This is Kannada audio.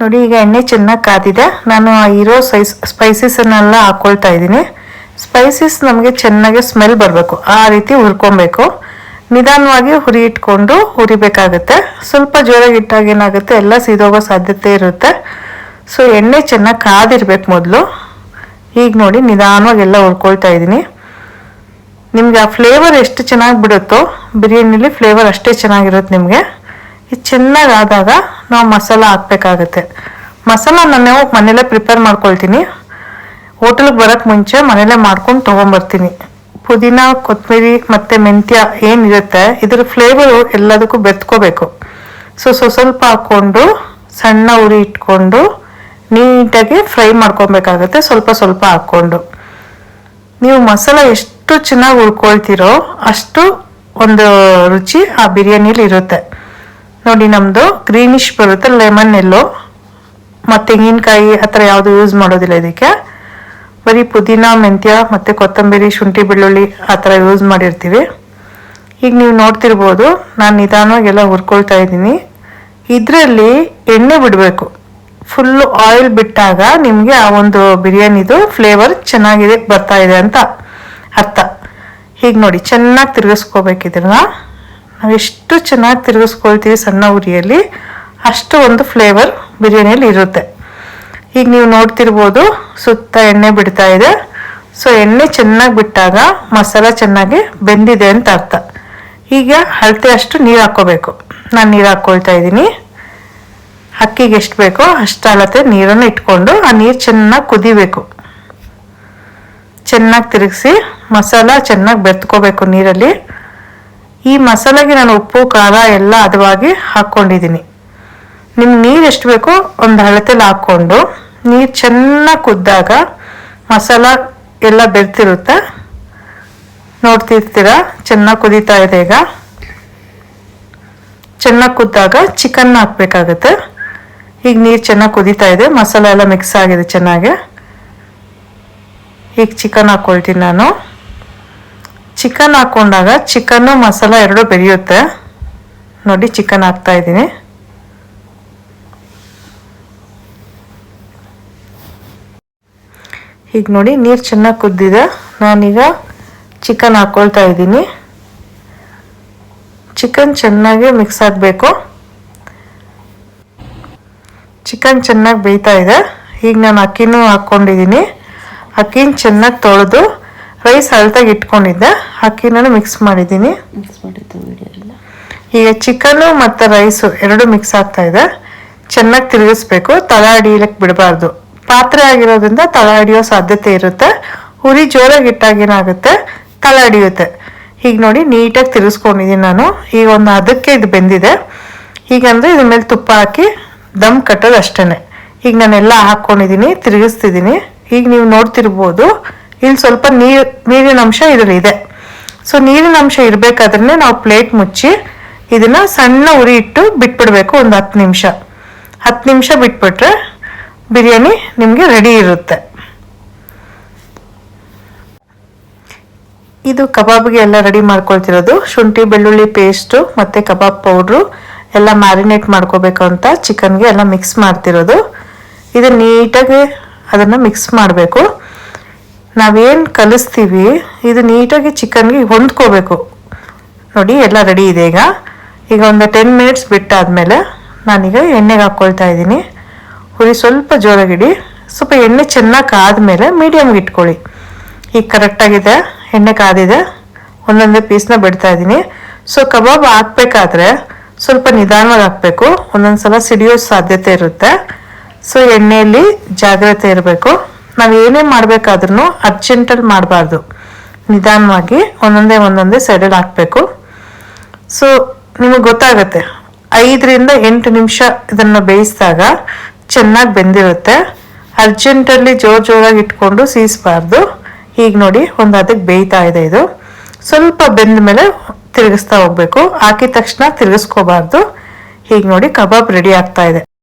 ನೋಡಿ, ಈಗ ಎಣ್ಣೆ ಚೆನ್ನಾಗಿ ಕಾದಿದೆ. ನಾನು ಇರೋ ಸೈಸ್ ಸ್ಪೈಸಸನ್ನೆಲ್ಲ ಹಾಕ್ಕೊಳ್ತಾ ಇದ್ದೀನಿ. ಸ್ಪೈಸಸ್ ನಮಗೆ ಚೆನ್ನಾಗಿ ಸ್ಮೆಲ್ ಬರಬೇಕು. ಆ ರೀತಿ ಹುರ್ಕೊಬೇಕು. ನಿಧಾನವಾಗಿ ಹುರಿ ಇಟ್ಕೊಂಡು ಹುರಿಬೇಕಾಗುತ್ತೆ. ಸ್ವಲ್ಪ ಜೋರಾಗಿ ಇಟ್ಟಾಗ ಏನಾಗುತ್ತೆ, ಎಲ್ಲ ಸೀದೋಗೋ ಸಾಧ್ಯತೆ ಇರುತ್ತೆ. ಸೊ ಎಣ್ಣೆ ಚೆನ್ನಾಗಿ ಕಾದಿರ್ಬೇಕು ಮೊದಲು. ಈಗ ನೋಡಿ, ನಿಧಾನವಾಗಿ ಎಲ್ಲ ಹುರ್ಕೊಳ್ತಾ ಇದ್ದೀನಿ. ನಿಮಗೆ ಆ ಫ್ಲೇವರ್ ಎಷ್ಟು ಚೆನ್ನಾಗಿ ಬಿಡುತ್ತೋ, ಬಿರಿಯಾನಿಲಿ ಫ್ಲೇವರ್ ಅಷ್ಟೇ ಚೆನ್ನಾಗಿರುತ್ತೆ ನಿಮಗೆ. ಇದು ಚೆನ್ನಾಗಿ ಆದಾಗ ನಾವು ಮಸಾಲ ಹಾಕ್ಬೇಕಾಗತ್ತೆ. ಮಸಾಲ ನಾನು ಮನೇಲೇ ಪ್ರಿಪೇರ್ ಮಾಡ್ಕೊಳ್ತೀನಿ. ಹೋಟೆಲ್ಗೆ ಬರೋಕ್ಕೆ ಮುಂಚೆ ಮನೇಲೇ ಮಾಡ್ಕೊಂಡು ತೊಗೊಂಬರ್ತೀನಿ. ಪುದೀನ ಕೊತ್ತಂಬರಿ ಮತ್ತು ಮೆಂತ್ಯ ಏನಿರುತ್ತೆ, ಇದ್ರ ಫ್ಲೇವರು ಎಲ್ಲದಕ್ಕೂ ಬೆತ್ಕೋಬೇಕು. ಸೊ ಸ್ವಲ್ಪ ಹಾಕ್ಕೊಂಡು, ಸಣ್ಣ ಉರಿ ಇಟ್ಕೊಂಡು, ನೀಟಾಗಿ ಫ್ರೈ ಮಾಡ್ಕೊಬೇಕಾಗತ್ತೆ, ಸ್ವಲ್ಪ ಸ್ವಲ್ಪ ಹಾಕ್ಕೊಂಡು. ನೀವು ಮಸಾಲ ಎಷ್ಟು ಚೆನ್ನಾಗಿ ಉಳ್ಕೊಳ್ತೀರೋ ಅಷ್ಟು ಒಂದು ರುಚಿ ಆ ಬಿರಿಯಾನಿಲಿ ಇರುತ್ತೆ. ನೋಡಿ ನಮ್ಮದು ಗ್ರೀನಿಶ್ ಬರುತ್ತೆ ಲೆಮನ್ ಎಲ್ಲೋ ಮತ್ತು ತೆಂಗಿನಕಾಯಿ ಆ ಥರ ಯಾವುದು ಯೂಸ್ ಮಾಡೋದಿಲ್ಲ ಇದಕ್ಕೆ. ಬರೀ ಪುದೀನ, ಮೆಂತ್ಯ ಮತ್ತು ಕೊತ್ತಂಬರಿ, ಶುಂಠಿ, ಬೆಳ್ಳುಳ್ಳಿ ಆ ಥರ ಯೂಸ್ ಮಾಡಿರ್ತೀವಿ. ಈಗ ನೀವು ನೋಡ್ತಿರ್ಬೋದು, ನಾನು ನಿಧಾನವಾಗಿ ಎಲ್ಲ ಹುರ್ಕೊಳ್ತಾ ಇದ್ದೀನಿ. ಇದರಲ್ಲಿ ಎಣ್ಣೆ ಬಿಡಬೇಕು. ಫುಲ್ಲು ಆಯಿಲ್ ಬಿಟ್ಟಾಗ ನಿಮಗೆ ಆ ಒಂದು ಬಿರಿಯಾನಿದು ಫ್ಲೇವರ್ ಚೆನ್ನಾಗಿದೆ, ಬರ್ತಾ ಇದೆ ಅಂತ ಅರ್ಥ. ಹೀಗೆ ನೋಡಿ, ಚೆನ್ನಾಗಿ ತಿರುಗಿಸ್ಕೋಬೇಕಿದ್ರನ್ನ ನಾವು ಎಷ್ಟು ಚೆನ್ನಾಗಿ ತಿರುಗಿಸ್ಕೊಳ್ತೀವಿ ಸಣ್ಣ ಉರಿಯಲ್ಲಿ, ಅಷ್ಟು ಒಂದು ಫ್ಲೇವರ್ ಬಿರಿಯಾನಿಯಲ್ಲಿ ಇರುತ್ತೆ. ಈಗ ನೀವು ನೋಡ್ತಿರ್ಬೋದು ಸುತ್ತ ಎಣ್ಣೆ ಬಿಡ್ತಾ ಇದೆ. ಸೊ ಎಣ್ಣೆ ಚೆನ್ನಾಗಿ ಬಿಟ್ಟಾಗ ಮಸಾಲ ಚೆನ್ನಾಗಿ ಬೆಂದಿದೆ ಅಂತ ಅರ್ಥ. ಈಗ ಅಳತೆ ಅಷ್ಟು ನೀರು ಹಾಕ್ಕೋಬೇಕು. ನಾನು ನೀರು ಹಾಕ್ಕೊಳ್ತಾ ಇದ್ದೀನಿ. ಅಕ್ಕಿಗೆ ಎಷ್ಟು ಬೇಕೋ ಅಷ್ಟು ಅಳತೆ ನೀರನ್ನು ಇಟ್ಕೊಂಡು ಆ ನೀರು ಚೆನ್ನಾಗಿ ಕುದಿಬೇಕು. ಚೆನ್ನಾಗಿ ತಿರುಗಿಸಿ ಮಸಾಲ ಚೆನ್ನಾಗಿ ಬೆತ್ಕೋಬೇಕು ನೀರಲ್ಲಿ. ಈ ಮಸಾಲೆಗೆ ನಾನು ಉಪ್ಪು, ಖಾರ ಎಲ್ಲ ಹದವಾಗಿ ಹಾಕ್ಕೊಂಡಿದ್ದೀನಿ. ನಿಮ್ಗೆ ನೀರು ಎಷ್ಟು ಬೇಕೋ ಒಂದು ಹಳತೆಲಿ ಹಾಕ್ಕೊಂಡು, ನೀರು ಚೆನ್ನಾಗಿ ಕುದ್ದಾಗ ಮಸಾಲ ಎಲ್ಲ ಬೆರ್ತಿರುತ್ತೆ ನೋಡ್ತಿರ್ತೀರ? ಚೆನ್ನಾಗಿ ಕುದೀತಾ ಇದೆ ಈಗ. ಚೆನ್ನಾಗಿ ಕುದ್ದಾಗ ಚಿಕನ್ ಹಾಕ್ಬೇಕಾಗತ್ತೆ. ಈಗ ನೀರು ಚೆನ್ನಾಗಿ ಕುದೀತಾ ಇದೆ, ಮಸಾಲ ಎಲ್ಲ ಮಿಕ್ಸ್ ಆಗಿದೆ ಚೆನ್ನಾಗಿ. ಈಗ ಚಿಕನ್ ಹಾಕ್ಕೊಳ್ತೀನಿ ನಾನು. ಚಿಕನ್ ಹಾಕೊಂಡಾಗ ಚಿಕನ್ನು ಮಸಾಲ ಎರಡು ಬೆರೆಯುತ್ತೆ ನೋಡಿ ಚಿಕನ್ ಹಾಕ್ತಾ ಇದ್ದೀನಿ. ಈಗ ನೋಡಿ ನೀರು ಚೆನ್ನಾಗಿ ಕುದ್ದಿದೆ. ನಾನೀಗ ಚಿಕನ್ ಹಾಕ್ಕೊಳ್ತಾ ಇದ್ದೀನಿ. ಚಿಕನ್ ಚೆನ್ನಾಗಿ ಮಿಕ್ಸ್ ಆಗಬೇಕು. ಚಿಕನ್ ಚೆನ್ನಾಗಿ ಬೇಯ್ತಾ ಇದೆ. ಈಗ ನಾನು ಅಕ್ಕಿನೂ ಹಾಕ್ಕೊಂಡಿದ್ದೀನಿ ಅಕ್ಕಿನ ಚೆನ್ನಾಗಿ ತೊಳೆದು ರೈಸ್ ಅಳ್ತಾಗಿ ಇಟ್ಕೊಂಡಿದ್ದೆ. ಅಕ್ಕಿನ ಮಿಕ್ಸ್ ಮಾಡಿದ್ದೀನಿ. ಮಿಕ್ಸ್ ಮಾಡಿದ್ದು ವಿಡಿಯೋಲ್ಲ ಈಗ ಚಿಕನ್ನು ಮತ್ತು ರೈಸು ಎರಡು ಮಿಕ್ಸ್ ಆಗ್ತಾ ಇದೆ. ಚೆನ್ನಾಗಿ ತಿರುಗಿಸ್ಬೇಕು. ತಲೆ ಹಿಡಿಯಲಿಕ್ಕೆ ಬಿಡಬಾರ್ದು. ಪಾತ್ರೆ ಆಗಿರೋದ್ರಿಂದ ತಲೆ ಹಿಡಿಯೋ ಸಾಧ್ಯತೆ ಇರುತ್ತೆ. ಉರಿ ಜೋರಾಗಿ ಇಟ್ಟಾಗ ಏನಾಗುತ್ತೆ? ತಲೆ ಹಿಡಿಯುತ್ತೆ ಈಗ ನೋಡಿ ನೀಟಾಗಿ ತಿರುಗಿಸ್ಕೊಂಡಿದ್ದೀನಿ ನಾನು. ಈಗ ಒಂದು ಅದಕ್ಕೆ ಇದು ಬೆಂದಿದೆ. ಹೀಗಂದ್ರೆ ಇದ್ರ ಮೇಲೆ ತುಪ್ಪ ಹಾಕಿ ದಮ್ ಕಟ್ಟೋದು ಅಷ್ಟೇ ಈಗ ನಾನೆಲ್ಲ ಹಾಕ್ಕೊಂಡಿದ್ದೀನಿ ತಿರುಗಿಸ್ತಿದ್ದೀನಿ. ಈಗ ನೀವು ನೋಡ್ತಿರ್ಬೋದು. ಇಲ್ಲಿ ಸ್ವಲ್ಪ ನೀರು, ನೀರಿನ ಅಂಶ ಇದೆ. ಸೊ ನೀರಿನ ಅಂಶ ಇರಬೇಕಾದ್ರೆ ನಾವು ಪ್ಲೇಟ್ ಮುಚ್ಚಿ ಇದನ್ನ ಸಣ್ಣ ಉರಿ ಇಟ್ಟು ಬಿಟ್ಬಿಡ್ಬೇಕು ಒಂದು ಹತ್ತು ನಿಮಿಷ. ಹತ್ತು ನಿಮಿಷ ಬಿಟ್ಬಿಟ್ರೆ ಬಿರಿಯಾನಿ ನಿಮಗೆ ರೆಡಿ ಇರುತ್ತೆ. ಇದು ಕಬಾಬ್ಗೆ ಎಲ್ಲ ರೆಡಿ ಮಾಡ್ಕೊಳ್ತಿರೋದು. ಶುಂಠಿ, ಬೆಳ್ಳುಳ್ಳಿ ಪೇಸ್ಟು ಮತ್ತು ಕಬಾಬ್ ಪೌಡ್ರು ಎಲ್ಲ ಮ್ಯಾರಿನೇಟ್ ಮಾಡ್ಕೋಬೇಕು ಅಂತ ಚಿಕನ್ಗೆ ಎಲ್ಲ ಮಿಕ್ಸ್ ಮಾಡ್ತಿರೋದು. ಇದು ನೀಟಾಗಿ ಅದನ್ನು ಮಿಕ್ಸ್ ಮಾಡಬೇಕು. ನಾವೇನು ಕಲಿಸ್ತೀವಿ, ಇದು ನೀಟಾಗಿ ಚಿಕನ್ಗೆ ಹೊಂದ್ಕೋಬೇಕು. ನೋಡಿ, ಎಲ್ಲ ರೆಡಿ ಇದೆ ಈಗ. ಈಗ ಒಂದು ಟೆನ್ ಮಿನಿಟ್ಸ್ ಬಿಟ್ಟಾದಮೇಲೆ ನಾನೀಗ ಎಣ್ಣೆಗೆ ಹಾಕ್ಕೊಳ್ತಾ ಇದ್ದೀನಿ. ಹುರಿ ಸ್ವಲ್ಪ ಜೋರಾಗಿಡಿ ಸ್ವಲ್ಪ ಎಣ್ಣೆ ಚೆನ್ನಾಗಿ ಕಾದ್ಮೇಲೆ ಮೀಡಿಯಮ್ಗೆ ಇಟ್ಕೊಳ್ಳಿ. ಈಗ ಕರೆಕ್ಟಾಗಿದೆ ಎಣ್ಣೆ ಕಾದಿದೆ. ಒಂದೊಂದೇ ಪೀಸ್ನ ಬಿಡ್ತಾ ಇದ್ದೀನಿ. ಸೊ ಕಬಾಬ್ ಹಾಕ್ಬೇಕಾದ್ರೆ ಸ್ವಲ್ಪ ನಿಧಾನವಾಗಿ ಹಾಕಬೇಕು. ಒಂದೊಂದು ಸಲ ಸಿಡಿಯೋ ಸಾಧ್ಯತೆ ಇರುತ್ತೆ. ಸೊ ಎಣ್ಣೆಯಲ್ಲಿ ಜಾಗ್ರತೆ ಇರಬೇಕು. ನಾವು ಏನೇ ಮಾಡಬೇಕಾದ್ರೂ ಅರ್ಜೆಂಟಲ್ಲಿ ಮಾಡಬಾರ್ದು. ನಿಧಾನವಾಗಿ ಒಂದೊಂದೇ ಒಂದೊಂದೇ ಸೈಡಲ್ಲಿ ಹಾಕಬೇಕು. ಸೊ ನಿಮಗೆ ಗೊತ್ತಾಗುತ್ತೆ. ಐದರಿಂದ ಎಂಟು ನಿಮಿಷ ಇದನ್ನು ಬೇಯಿಸಿದಾಗ ಚೆನ್ನಾಗಿ ಬೆಂದಿರುತ್ತೆ. ಅರ್ಜೆಂಟಲ್ಲಿ ಜೋರು ಜೋರಾಗಿ ಇಟ್ಕೊಂಡು ಸೀಸಬಾರ್ದು. ಈಗ ನೋಡಿ ಒಂದು ಅದಕ್ಕೆ ಬೇಯ್ತಾ ಇದೆ ಇದು. ಸ್ವಲ್ಪ ಬೆಂದ ಮೇಲೆ ತಿರುಗಿಸ್ತಾ ಹೋಗ್ಬೇಕು. ಹಾಕಿದ ತಕ್ಷಣ ತಿರುಗಿಸ್ಕೋಬಾರ್ದು. ಹೀಗೆ ನೋಡಿ ಕಬಾಬ್ ರೆಡಿ ಆಗ್ತಾ ಇದೆ.